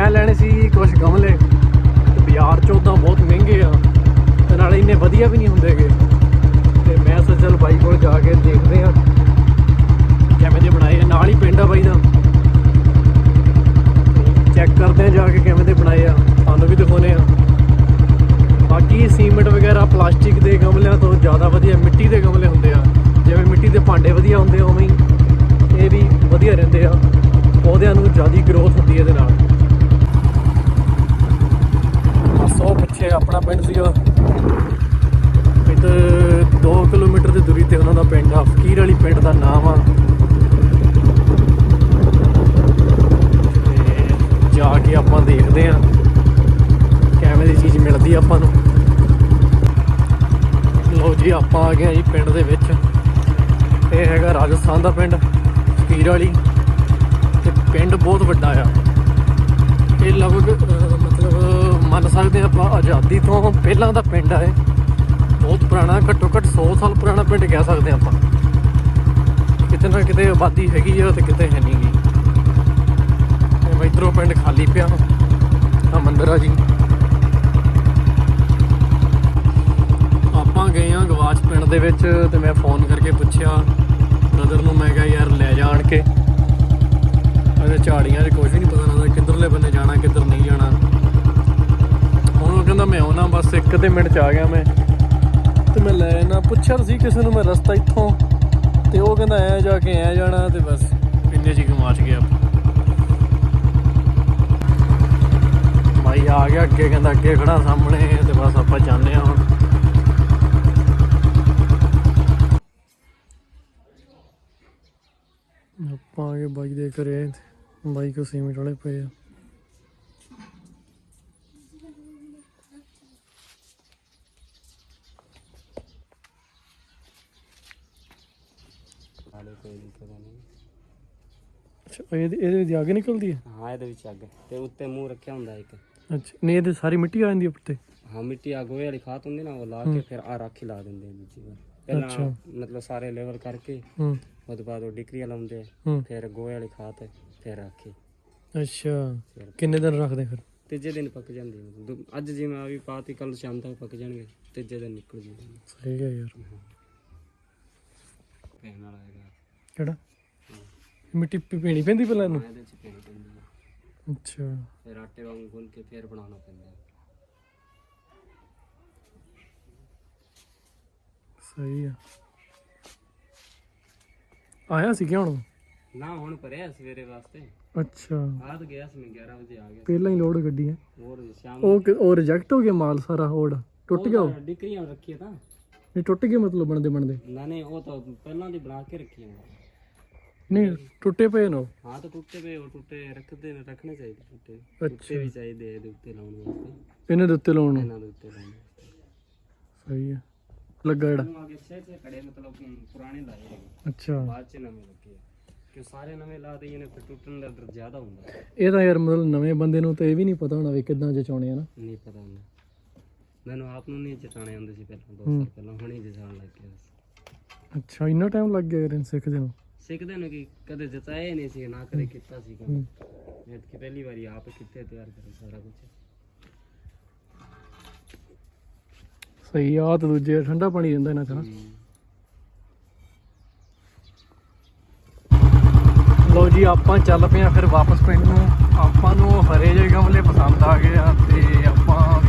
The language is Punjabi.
ਮੈਂ ਲੈਣੇ ਸੀ ਕੁਝ ਗਮਲੇ। ਬਾਜ਼ਾਰ ਚੋਂ ਤਾਂ ਬਹੁਤ ਮਹਿੰਗੇ ਆ। ਤੇ ਨਾਲੇ ਇੰਨੇ ਵਧੀਆ ਵੀ ਨਹੀਂ ਹੁੰਦੇਗੇ ਤੇ ਮੈਂ ਸੋਚਿਆ ਚਲ ਬਾਈ ਕੋਲ ਜਾ ਕੇ ਦੇਖਦੇ ਆ ਕਿਵੇਂ ਦੇ ਬਣਾਏ ਨਾਲ ਹੀ ਪਿੰਡ ਆ ਬਾਈ ਦਾ। ਚੈੱਕ ਕਰਦੇ ਆ ਜਾ ਕੇ ਕਿਵੇਂ ਦੇ ਬਣਾਏ ਆ। ਤੁਹਾਨੂੰ ਵੀ ਦਿਖਾਉਨੇ ਆ ਬਾਕੀ ਸੀਮੈਂਟ ਵਗੈਰਾ, ਪਲਾਸਟਿਕ ਦੇ ਗਮਲਿਆਂ ਤੋਂ ਜ਼ਿਆਦਾ ਵਧੀਆ ਮਿੱਟੀ ਦੇ ਗਮਲੇ ਹੁੰਦੇ ਆ। ਜਿਵੇਂ ਮਿੱਟੀ ਦੇ ਭਾਂਡੇ ਵਧੀਆ ਹੁੰਦੇ ਉਵੇਂ ਇਹ ਵੀ ਵਧੀਆ ਰਹਿੰਦੇ ਆ। ਪੌਦਿਆਂ ਨੂੰ ਜ਼ਿਆਦਾ ਗਰੋਥ ਹੁੰਦੀ ਹੈ ਇਹਦੇ ਨਾਲ। ਆਪਣਾ ਪਿੰਡ ਸੀਗਾ। ਇੱਧਰ 2 ਕਿਲੋਮੀਟਰ ਦੀ ਦੂਰੀ ਤੇ ਉਹਨਾਂ ਦਾ ਪਿੰਡ ਆ। ਫਕੀਰ ਵਾਲੀ ਪਿੰਡ ਦਾ ਨਾਮ ਆ। ਜਾ ਕੇ ਆਪਾਂ ਦੇਖਦੇ ਆ ਕਿਵੇਂ ਦੀ ਚੀਜ਼ ਮਿਲਦੀ ਆਪਾਂ ਨੂੰ। ਲਓ ਜੀ, ਆਪਾਂ ਆ ਗਏ ਆ ਜੀ ਪਿੰਡ ਦੇ ਵਿੱਚ। ਇਹ ਹੈਗਾ ਰਾਜਸਥਾਨ ਦਾ ਪਿੰਡ, ਫਕੀਰ ਵਾਲੀ। ਤੇ ਪਿੰਡ ਬਹੁਤ ਵੱਡਾ ਆ। ਇਹ ਲਗਭਗ ਮੰਨ ਸਕਦੇ ਹਾਂ, ਆਪਾਂ ਆਜ਼ਾਦੀ ਤੋਂ ਪਹਿਲਾਂ ਦਾ ਪਿੰਡ ਆ ਬਹੁਤ ਪੁਰਾਣਾ, ਘੱਟੋ ਘੱਟ 100 ਸਾਲ ਪੁਰਾਣਾ ਪਿੰਡ ਕਹਿ ਸਕਦੇ ਹਾਂ ਆਪਾਂ। ਕਿਤੇ ਨਾ ਕਿਤੇ ਆਬਾਦੀ ਹੈਗੀ ਆ ਤੇ ਕਿਤੇ ਹੈ ਨਹੀਂ ਗੀ। ਤੇ ਇਧਰੋਂ ਪਿੰਡ ਖਾਲੀ ਪਿਆ ਆ ਮੰਦਿਰ ਆ ਜੀ। ਆਪਾਂ ਗਏ ਆ ਗਵਾਚ ਪਿੰਡ ਦੇ ਵਿੱਚ ਤੇ ਮੈਂ ਫੋਨ ਕਰਕੇ ਪੁੱਛਿਆ। ਬ੍ਰਦਰ ਨੂੰ ਮੈਂ ਕਿਹਾ, ਯਾਰ ਲੈ ਜਾਣ ਕੇ। ਅਰੇ ਝਾੜੀਆਂ ਦੇ ਕੁਝ ਨਹੀਂ ਪਤਾ ਲੱਗਦਾ ਕਿੱਧਰਲੇ ਬੰਨੇ ਜਾਣਾ ਕਿੱਧਰ ਨਹੀਂ ਜਾਣਾ ਹੁਣ ਉਹ ਕਹਿੰਦਾ ਮੈਂ ਆਉਣਾ ਬਸ ਇੱਕ ਦੇ ਮਿੰਟ 'ਚ ਆ ਗਿਆ ਮੈਂ। ਤੇ ਮੈਂ ਲੈ ਨਾ ਪੁੱਛਿਆ ਸੀ ਕਿਸੇ ਨੂੰ ਮੈਂ ਰਸਤਾ ਇੱਥੋਂ। ਤੇ ਉਹ ਕਹਿੰਦਾ ਐ ਜਾ ਕੇ ਐ ਜਾਣਾ ਤੇ ਬਸ ਇੰਨੇ 'ਚ ਹੀ ਗਿਆ ਭਾਈ ਆ ਗਿਆ, ਅੱਗੇ ਕਹਿੰਦਾ ਅੱਗੇ ਖੜਾ ਸਾਹਮਣੇ, ਤੇ ਬਸ ਆਪਾਂ ਜਾਂਦੇ ਹਾਂ ਹੁਣ। ਆਪਾਂ ਆ ਗਏ ਬਾਈ ਦੇ ਘਰੇ ਤੇ ਬਾਈ ਕੋ ਸੀਮਿੰਟ ਵਾਲੇ ਪਏ ਆ। ਹਾਲੇ ਕੋਈ ਦਿੱਕਤ ਨਹੀਂ। ਅੱਛਾ ਇਹਦੇ ਇਹਦੇ ਵਿੱਚ ਅੱਗ ਨਿਕਲਦੀ ਹੈ? ਹਾਂ ਇਹਦੇ ਵਿੱਚ ਅੱਗ। ਤੇ ਉੱਤੇ ਮੂੰਹ ਰੱਖਿਆ ਹੁੰਦਾ ਇੱਕ। ਅੱਛਾ ਨਹੀਂ ਇਹਦੇ ਸਾਰੀ ਮਿੱਟੀ ਆ ਜਾਂਦੀ ਹੈ ਉੱਤੇ? ਹਾਂ ਮਿੱਟੀ ਆ ਗੋਹੇ ਵਾਲੀ ਖਾਤ ਹੁੰਦੀ ਨਾ ਉਹ ਲਾ ਕੇ ਫਿਰ ਆ ਰਾਖੀ ਲਾ ਦਿੰਦੇ ਆ ਦੂਜੀ ਵਾਰ। ਪਹਿਲਾਂ। ਮਤਲਬ ਸਾਰੇ ਲੈਵਲ ਕਰਕੇ ਹੂੰ। ਉਹਦੇ ਬਾਅਦ ਉਹ ਡਿਕਰੀਆਂ ਲਾਉਂਦੇ ਹੂੰ। ਫਿਰ ਗੋਹੇ ਵਾਲੀ ਖਾਤ ਫਿਰ ਰਾਖੀ। ਅੱਛਾ। ਕਿੰਨੇ ਦਿਨ ਰੱਖਦੇ ਫਿਰ? ਤੀਜੇ ਦਿਨ ਪੱਕ ਜਾਂਦੀ ਹੈ ਮਤਲਬ ਅੱਜ ਜਿਵੇਂ ਆ ਵੀ ਪਾਤੀ ਕੱਲ ਸ਼ਾਮ ਤੱਕ ਪੱਕ ਜਾਣਗੇ ਤੀਜੇ ਦਿਨ ਨਿਕਲ ਜੂਗੀ ਸਹੀ ਹੈ ਯਾਰ। ਪੈਣ ਵਾਲਾ ਹੈਗਾ। ਕਿਹੜਾ? ਮਿੱਟੀ ਪੀ- ਪੀਣੀ ਪੈਂਦੀ ਪਹਿਲਾਂ ਇਹਨੂੰ? ਹਾਂ, ਇਹਦੇ ਚ ਪੈਣੀ ਪੈਂਦੀ ਹੈ ਅੱਛਾ। ਫਿਰ ਆਟੇ ਵਾਂਗ ਗੁੰਨ ਕੇ ਫਿਰ ਬਣਾਉਣਾ ਪੈਂਦਾ ਹੈ। ਸਹੀ ਆ। ਆਇਆ ਸੀ ਕਿਉਂ ਹੁਣ? ਨਾ ਹੁਣ ਭਰਿਆ ਸਵੇਰੇ ਵਾਸਤੇ। ਅੱਛਾ। ਆਦ ਗਿਆ ਸੀ ਮੈਂ 11 ਵਜੇ ਆ ਗਿਆ ਪਹਿਲਾਂ ਹੀ ਲੋਡ ਗੱਡੀ ਹੈ। ਹੋਰ ਸ਼ਾਮ ਉਹ ਕਿ- ਉਹ ਰਿਜੈਕਟ ਹੋ ਗਿਆ ਮਾਲ ਸਾਰਾ ਹੋੜ ਟੁੱਟ ਗਿਆ ਉਹ? ਡਿਕਰੀਆਂ ਰੱਖੀਆਂ ਤਾਂ। ਨਹੀਂ ਟੁੱਟ ਗਿਆ ਮਤਲਬ ਬਣਦੇ ਬਣਦੇ? ਨਾ ਨਹੀਂ ਉਹ ਤਾਂ ਪਹਿਲਾਂ ਦੀ ਬਣਾ ਕੇ ਰੱਖੀਆਂ ਨਹੀਂ ਟੁੱਟੇ ਪਏ ਨੇ ਉਹ। ਹਾਂ ਤਾਂ ਟੁੱਟੇ ਪਏ ਉਹ ਟੁੱਟੇ ਰੱਖਦੇ ਨੇ ਰੱਖਣੇ ਚਾਹੀਦੇ ਟੁੱਟੇ। ਟੁੱਟੇ ਅੱਛਾ ਵੀ ਚਾਹੀਦੇ ਆ ਇਹਦੇ ਉੱਤੇ ਲਾਉਣ ਵਾਸਤੇ। ਇਹਨਾਂ ਦੇ ਉੱਤੇ ਲਾਉਣ? ਨੂੰ ਇਹਨਾਂ ਦੇ ਉੱਤੇ ਲਾਉਣ ਵਾਸਤੇ। ਸਹੀ ਆ। ਲੱਗਾ ਜਿਹੜਾ? ਹੁਣ ਅੱਗੇ ਛੇ ਛੇ ਖੜੇ ਮਤਲਬ ਪੁਰਾਣੇ ਲਾਏ ਹੈਗੇ ਅੱਛਾ। ਬਾਅਦ ਚ ਨਵੇਂ ਲੱਗੇ ਆ। ਕਿ ਸਾਰੇ ਨਵੇਂ ਲਾ ਦਈਏ ਨੇ ਫਿਰ ਟੁੱਟਣ ਦਾ ਡਰ ਜ਼ਿਆਦਾ ਹੁੰਦਾ। ਇਹ ਤਾਂ ਯਾਰ ਮਤਲਬ ਨਵੇਂ ਬੰਦੇ ਨੂੰ ਤਾਂ ਇਹ ਵੀ ਨਹੀਂ ਪਤਾ ਹੋਣਾ ਵੀ ਕਿੱਦਾਂ ਜਚਾਉਣੇ ਆ ਨਾ। ਨਹੀਂ ਪਤਾ ਹੁੰਦਾ। ਮੈਨੂੰ ਆਪ ਨੂੰ ਨਹੀਂ ਜਤਾਣੇ ਆਉਂਦੇ ਸੀ ਪਹਿਲਾਂ ਦੋ ਹੂੰ। ਸਾਲ ਪਹਿਲਾਂ ਹੁਣੇ ਜਤਾਉਣ ਲੱਗ ਗਿਆ ਬਸ। ਅੱਛਾ ਇੰਨਾ ਟਾਈਮ ਲੱਗ ਗਿਆ ਇਹਨੂੰ ਸਿੱਖਦੇ ਨੂੰ? ਸਿੱਖਦੇ ਨੇ ਕਿ ਕਦੇ ਜਤਾਇਆ ਹੀ ਨਹੀਂ ਸੀ ਨਾ ਕਦੇ ਕੀਤਾ ਸੀ ਹੂੰ। ਮੈਂ ਕਿ ਪਹਿਲੀ ਵਾਰੀ ਆਪ ਕਿੱਥੇ ਤਿਆਰ ਕਰੇ ਸਾਰਾ ਕੁਝ ਸਹੀ ਆ ਤੇ ਦੂਜੇ ਠੰਡਾ ਪਾਣੀ ਰਹਿੰਦਾ ਇਹਨਾਂ ਚ ਨਾ। ਲੋ ਜੀ ਆਪਾਂ ਚੱਲ ਪਏ ਆ ਫਿਰ ਵਾਪਸ ਪਿੰਡ ਨੂੰ। ਆਪਾਂ ਨੂੰ ਹਰੇ ਜਿਹੇ ਗਮਲੇ ਪਸੰਦ ਆ ਗਏ ਆ ਤੇ ਆਪਾਂ